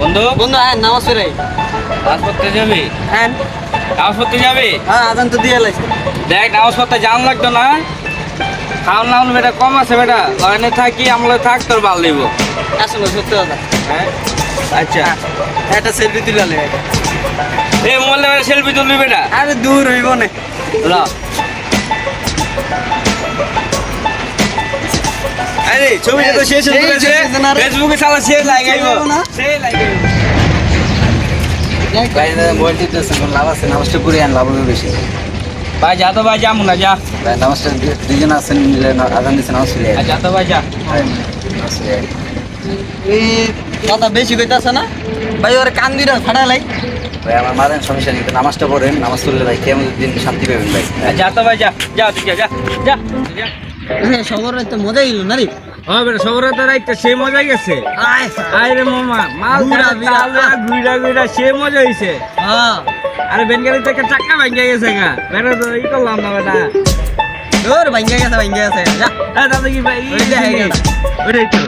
বন্ধু? বন্ধু হ্যাঁ নামাজ পড়াই নামাজ পড়তে যাবি? হ্যাঁ। নামাজ পড়তে যাবি? হ্যাঁ আদান তো দিয়ে লাইছে। দেখ নামাজ পড়তে জান লাগতো না। খাওয়ান লাউন বেটা কম আছে বেটা। ওখানে থাকি আমরা থাক তোর ভালো দিব। আসলে সত্যি কথা। হ্যাঁ? আচ্ছা। একটা সেলফি তুলে এই মোবাইলে সেলফি তুলবি বেটা। আরে দূর হইব না। ল। আরে ছবিটা তো শেষ হয়ে এই গেছে শেষ হয়েছে না রে। ফেসবুকে সালা সে লাগাইব শেষ হইবো না? সে লাগাইব ভাই মোবাইল টিপতেছে কোনো লাভ আছে? নামাজটা পড়ে আন লাভ হবে বেশি। ভাই যা তো ভাই যাব না যা। ভাই নামাজটা দুজন আছেন মিলে না- আজান নামাজ পড়ে যা তো ভাই যা। নামাজ পড়ে আয়। এই কথা বেশি কইতাছে না? ভাই ওরে কান দিরা ফাটা লাই। ভাই আমার মারেন সমস্যা নেই নামাজটা পড়েন নামাজ পড়লে ভাই কেমন দিন শান্তি পাবেন ভাই। যা তো ভাই যা যা তুই যা যা যা যা। সবর তো মজা গেল না রে? হ্যাঁ বেটা সবর তো রাইতে সে মজা গেছে আয় রে মামা মাল ঘুরা, ঘুরা সে মজা হইছে। হ্যাঁ। আরে বেঙ্গালি থেকে টাকা ভেঙে গেছে গা। বেটা তো ই করলাম না বেটা। তোর ভাঙ্গা গেছে ভাঙ্গা গেছে। যা। হ্যাঁ দাদা কি ভাই ওই তো।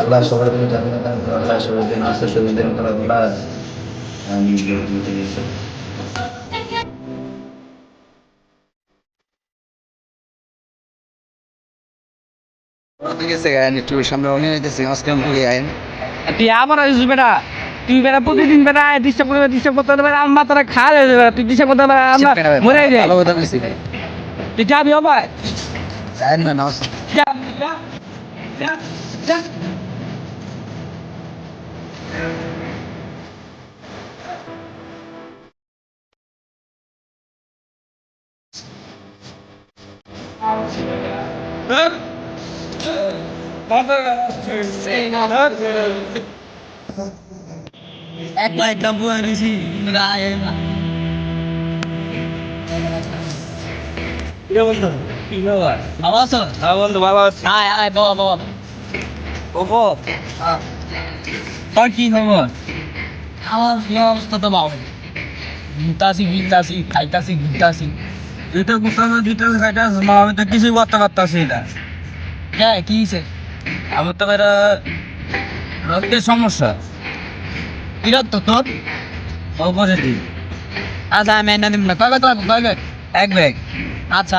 আল্লাহ সবার দিন জান্নাত দান করুন। আল্লাহ সবার দিন আস্তে সবার দিন করুন। আল্লাহ আইন। তুই আবার আসিস বেটা। তুই বেটা প্রতিদিন বেটা ডিস্টার্ব করবে ডিস্টার্ব করতে হবে আমার মাথাটা খা যাবে। তুই ডিস্টার্ব করতে হবে আমরা মরে যাই ভালো কথা বলছি ভাই। তুই যাবি না নামাজ যা যা যা যা একবার একটা বুয়া দিছি গায়ে না ভালো আয় আয় বাবা বাবা ওপো তোর কি খবর আমার অবস্থা তো ভালো ঘুরতাছি ঘুরতাছি খাইতাছি ঘুরতাছি তুই তো কোথাও দিতে খাইটাস আমি তো কিছুই করতে পারতাছি না হ্যাঁ কি হয়েছে আমার তো বেটা রক্তের সমস্যা বিরক্ত তোর ও আচ্ছা আমি এনে দিব না কয় কয় এক ব্যাগ আচ্ছা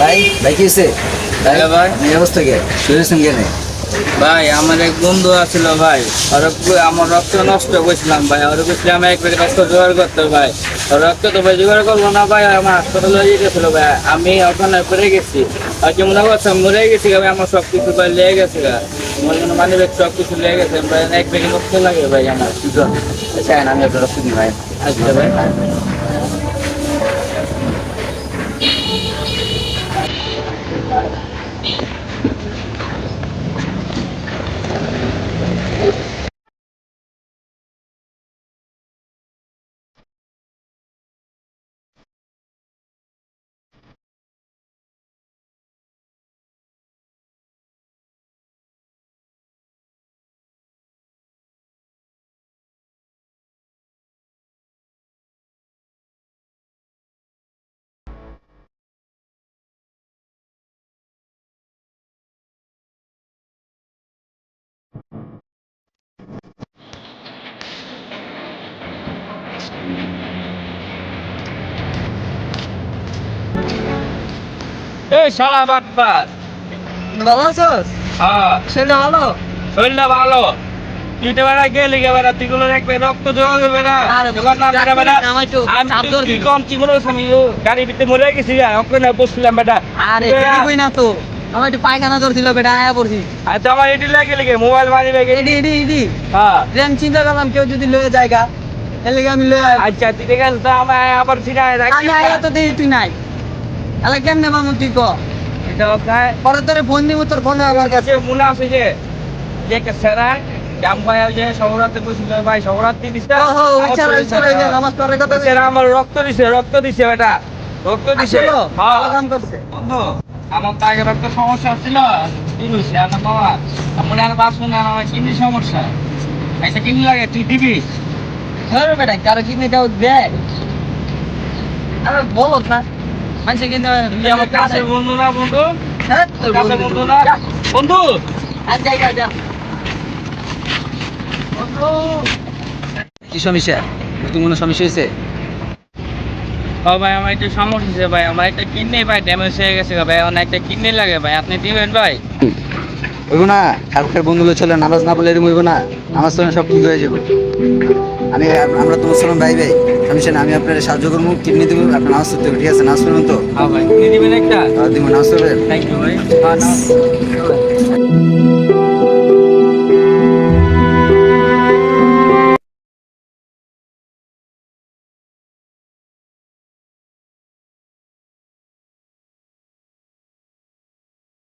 ভাই ভাই কি হয়েছে ভাই ভাই। এই অবস্থা কে? শুয়েছেন কেন ভাই আমার এক বন্ধু আছিল ভাই। ওর আমার রক্ত নষ্ট করছিলাম ভাই। ওর বলছিলাম এক প্যাকেট রক্ত জোগাড় করতে ভাই। রক্ত তো ভাই জোগাড় করব না ভাই আমার হাসপাতালে হয়ে গেছিল ভাই। আমি ওখানে পড়ে গেছি। আর কি মনে করছে মরে গেছি ভাই আমার সব কিছু ভাই লেগে গেছে গা। আমার মানে সব কিছু লেগে গেছে। ভাই এক ব্যাগে রক্ত লাগে ভাই আমার। আচ্ছা আমি আপনার রক্ত দিই ভাই। আচ্ছা ভাই। এই শালা বাটপার ভালো আছোস? হ্যাঁ। শরীরটা ভালো? শরীরটা ভালো। বেড়া গেলি গে বেড়া তুই গুলো দেখবে রক্ত জমা হবে না। দোকান না। বেড়া আমি তো কি কম আমি গাড়ি ভিতরে মরে গেছি বেটা। আরে না তো? আমার একটু পায়খানা ধরছিল বেটা আয়া পড়ছি। আর তো আমার এটি লাগে লেগে মোবাইল মারি লেগে এডি এডি এডি হ্যাঁ। আমি চিন্তা করলাম কেউ যদি লয়ে জায়গা এর লেগে আমি লয়ে আচ্ছা তুই দেখে তো আমার আবার ফিরে আমি আয়া তো দেখি তুই নাই। তাহলে কেমনে মামু তুই ক? এটা খায় পরে তোরে ফোন দিব তোর ফোন আমার কাছে মনে আছে যে যে একটা সেরা জাম ভাই যে সবরাতে বসছিল ভাই সবরাত্রি দিছে। ও হো আচ্ছা আচ্ছা নামাজ পড়ে কথা সেরা আমার রক্ত দিছে রক্ত দিছে বেটা। রক্ত দিছে। আসলো? হ্যাঁ। কাম করছে। বন্ধু। আমার তো আগে রক্ত সমস্যা ছিল। আমার আর বাঁচবো না আমার কিডনি সমস্যা। আচ্ছা কিডনি লাগে তুই দিবি? ধর বেটা কারও দেয় আরে বলো না। মানুষে কিন্তু আমার কাছে বন্ধু না বন্ধু? হ্যাঁ, বন্ধু। বন্ধু না? বন্ধু? যা কি সমস্যা? নতুন কোনো সমস্যা হয়েছে? ও ভাই আমার একটা সমস্যা হয়েছে ভাই। আমার একটা কিডনি ভাই ড্যামেজ হয়ে গেছে ভাই। আমার একটা কিডনি লাগে ভাই। আপনি দিবেন ভাই? হইব না। কালকের বন্ধুগুলো চলে নামাজ না বলে এরকম হইব না। নামাজ তো সব ঠিক হয়ে যাবে। আমি আমরা তো মুসলমান ভাই ভাই। সমস্যা না আমি আপনার সাহায্য করব কিডনি দেবো আপনার নামাজ হবে ঠিক আছে? নামাজ পড়বেন তো? হ্যাঁ ভাই কিডনি দিবেন একটা? আর দিব নামাজ পড়বেন থ্যাংক ইউ ভাই। হ্যাঁ